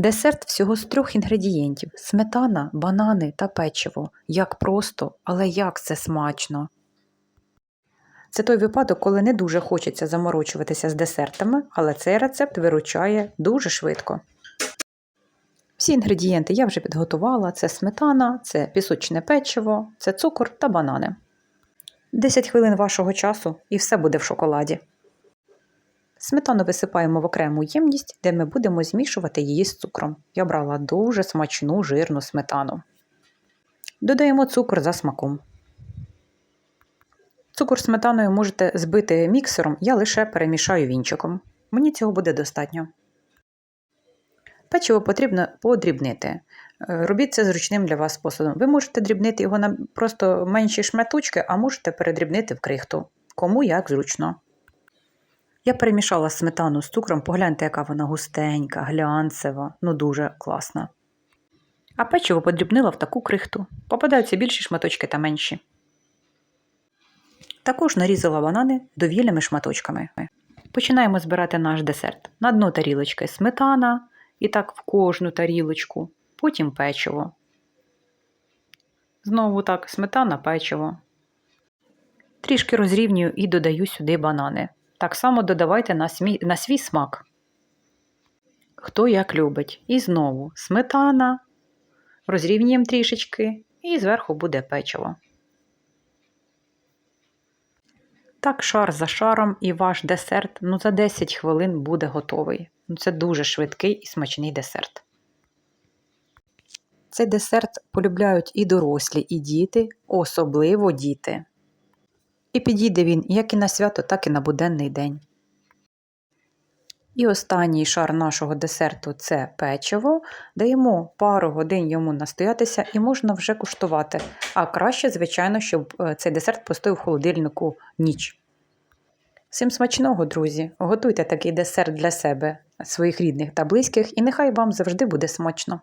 Десерт всього з трьох інгредієнтів: сметана, банани та печиво. Як просто, але як це смачно. Це той випадок, коли не дуже хочеться заморочуватися з десертами, але цей рецепт виручає дуже швидко. Всі інгредієнти я вже підготувала: це сметана, це пісочне печиво, це цукор та банани. 10 хвилин вашого часу і все буде в шоколаді. Сметану висипаємо в окрему ємність, де ми будемо змішувати її з цукром. Я брала дуже смачну жирну сметану. Додаємо цукор за смаком. Цукор сметаною можете збити міксером, я лише перемішаю вінчиком. Мені цього буде достатньо. Печиво потрібно подрібнити. Е, Робіть це зручним для вас способом. Ви можете дрібнити його на просто менші шматочки, а можете передрібнити в крихту. Кому як зручно. Я перемішала сметану з цукром, погляньте, яка вона густенька, глянцева, ну дуже класна. А печиво подрібнила в таку крихту. Попадаються більші шматочки та менші. Також нарізала банани довільними шматочками. Починаємо збирати наш десерт. На дно тарілочки сметана, і так в кожну тарілочку, потім печиво. Знову так, сметана, печиво. Трішки розрівнюю і додаю сюди банани. Так само додавайте на, смі... на свій смак. Хто як любить. І знову сметана, розрівнюємо трішечки, і зверху буде печиво. Так, шар за шаром, і ваш десерт ну, за 10 хвилин буде готовий. Ну, Це дуже швидкий і смачний десерт. Цей десерт полюбляють і дорослі, і діти, особливо діти. І підійде він як і на свято, так і на буденний день. І останній шар нашого десерту це печиво. Даємо пару годин йому настоятися і можна вже куштувати. А краще, звичайно, щоб е, цей десерт постояв в холодильнику ніч. Всім смачного, друзі! Готуйте такий десерт для себе, своїх рідних та близьких, і нехай вам завжди буде смачно.